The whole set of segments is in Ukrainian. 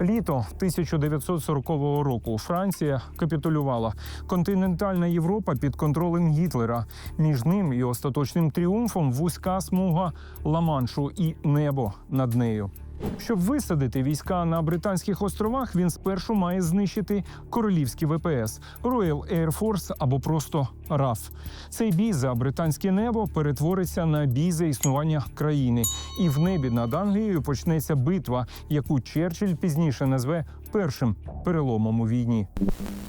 Літо 1940 року Франція капітулювала. Континентальна Європа під контролем Гітлера. Між ним і остаточним тріумфом вузька смуга Ла-Маншу і небо над нею. Щоб висадити війська на британських островах, він спершу має знищити королівські ВПС Royal Air Force або просто RAF. Цей бій за британське небо перетвориться на бій за існування країни, і в небі над Англією почнеться битва, яку Черчилль пізніше назве першим переломом у війні.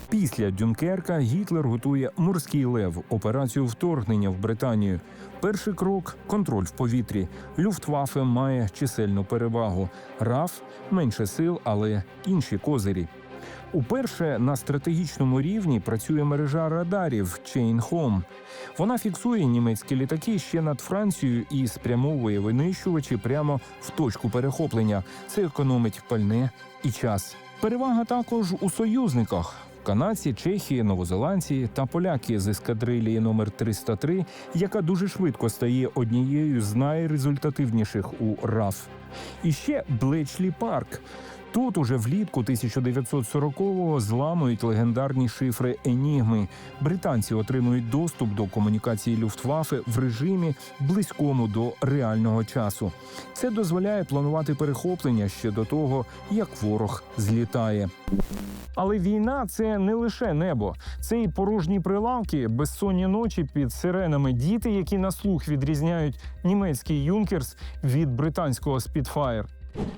Після Дюнкерка Гітлер готує морський лев операцію вторгнення в Британію. Перший крок контроль в повітрі. Люфтваффе має чисельну перевагу. РАФ менше сил, але інші козирі. Уперше на стратегічному рівні працює мережа радарів Chain Home. Вона фіксує німецькі літаки ще над Францією і спрямовує винищувачі прямо в точку перехоплення. Це економить пальне і час. Перевага також у союзниках. Канадці, Чехії, новозеландці та поляки з ескадрилії номер 303, яка дуже швидко стає однією з найрезультативніших у РАФ. І ще Блечлі Парк. Тут уже влітку 1940-го зламують легендарні шифри Енігми. Британці отримують доступ до комунікації Люфтваффе в режимі близькому до реального часу. Це дозволяє планувати перехоплення ще до того, як ворог злітає. Але війна це не лише небо, це і порожні прилавки, безсонні ночі під сиренами, діти, які на слух відрізняють німецький юнкерс від британського спідфаєр.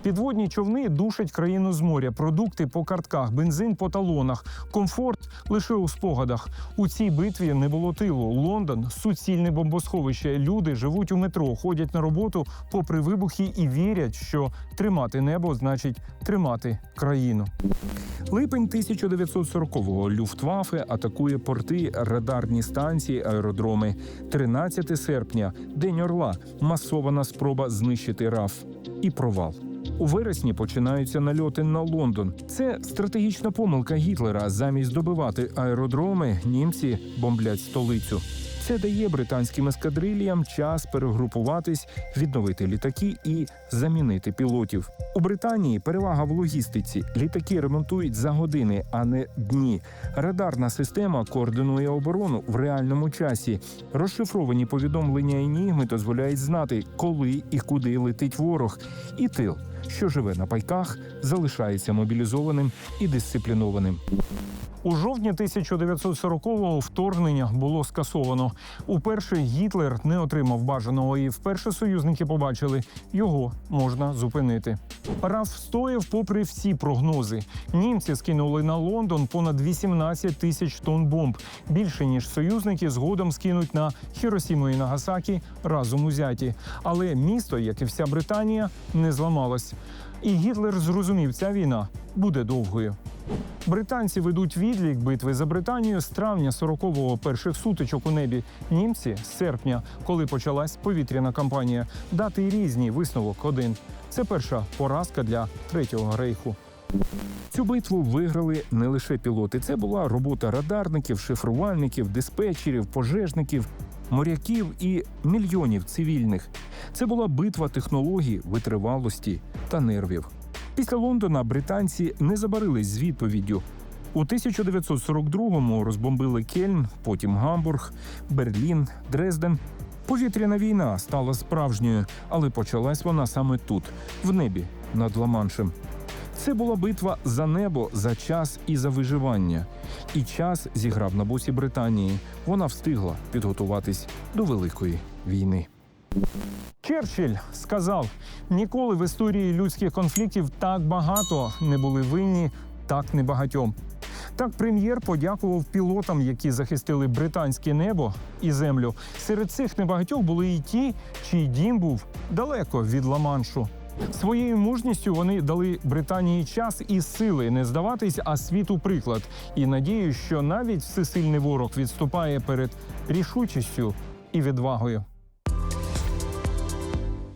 Підводні човни душать країну з моря, продукти по картках, бензин по талонах, комфорт лише у спогадах. У цій битві не було тилу. Лондон суцільне бомбосховище. Люди живуть у метро, ходять на роботу попри вибухи і вірять, що тримати небо значить тримати країну. Липень 1940-го Люфтваффе атакує порти, радарні станції, аеродроми. 13 серпня, День Орла, масована спроба знищити РАФ і провал. У вересні починаються нальоти на Лондон. Це стратегічна помилка Гітлера. Замість добивати аеродроми, німці бомблять столицю. Це дає британським ескадрильям час перегрупуватись, відновити літаки і замінити пілотів. У Британії перевага в логістиці. Літаки ремонтують за години, а не дні. Радарна система координує оборону в реальному часі. Розшифровані повідомлення енігми дозволяють знати, коли і куди летить ворог. І тил, що живе на пайках, залишається мобілізованим і дисциплінованим. У жовтні 1940-го вторгнення було скасовано. Уперше Гітлер не отримав бажаного, і вперше союзники побачили, його можна зупинити. РАФ стояв попри всі прогнози. Німці скинули на Лондон понад 18 тисяч тонн бомб, більше ніж союзники згодом скинуть на Хіросіму і Нагасакі разом узяті. Але місто, як і вся Британія, не зламалось. І Гітлер зрозумів, ця війна буде довгою. Британці ведуть відлік битви за Британію з травня 40-го перших сутичок у небі. Німці з серпня, коли почалась повітряна кампанія. Дати різні висновок один. Це перша поразка для третього рейху. Цю битву виграли не лише пілоти. Це була робота радарників, шифрувальників, диспетчерів, пожежників, моряків і мільйонів цивільних. Це була битва технологій, витривалості та нервів. Після Лондона британці не забарились з відповіддю. У 1942-му розбомбили Кельн, потім Гамбург, Берлін, Дрезден. Повітряна війна стала справжньою, але почалась вона саме тут, в небі над Ла-Маншем. Це була битва за небо, за час і за виживання. І час зіграв на боці Британії. Вона встигла підготуватись до великої війни. Черчилль сказав: ніколи в історії людських конфліктів так багато не були винні, так небагатьом. Так, прем'єр подякував пілотам, які захистили британське небо і землю. Серед цих небагатьох були і ті, чий дім був далеко від Ла-Маншу. Своєю мужністю вони дали Британії час і сили не здаватись, а світу приклад. І надію, що навіть всесильний ворог відступає перед рішучістю і відвагою.